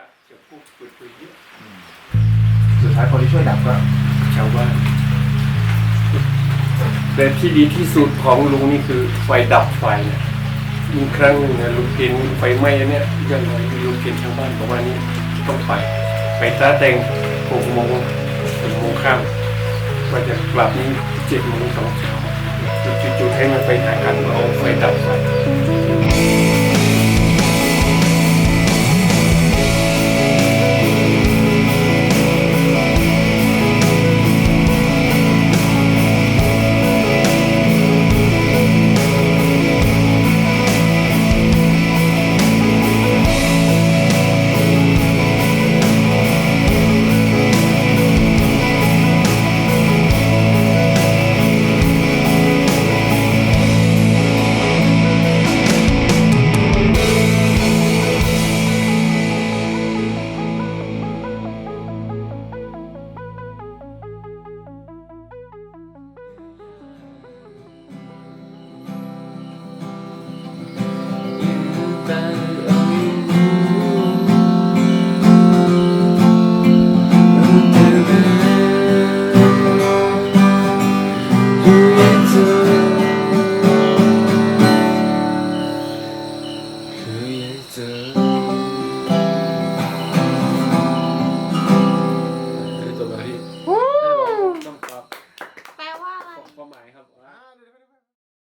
ากจะพูดคุยคุยเยอะสุดท้ายคนที่ช่วยดับก็ชาวบ้านแต่ที่ดีที่สุดของลุงนี่คือไฟดับไฟเนี่ยมีครั้งหนึ่งนะลุงเกณฑ์ไฟไหม้เนี่ยยังไงลุงเกณฑ์ชาวบ้านบอกว่านี่ต้องไปไปตาแดงหกโมงถึงโมงข้ามว่าจะกลับนี่เจ็ดโมงสองเช้าจุด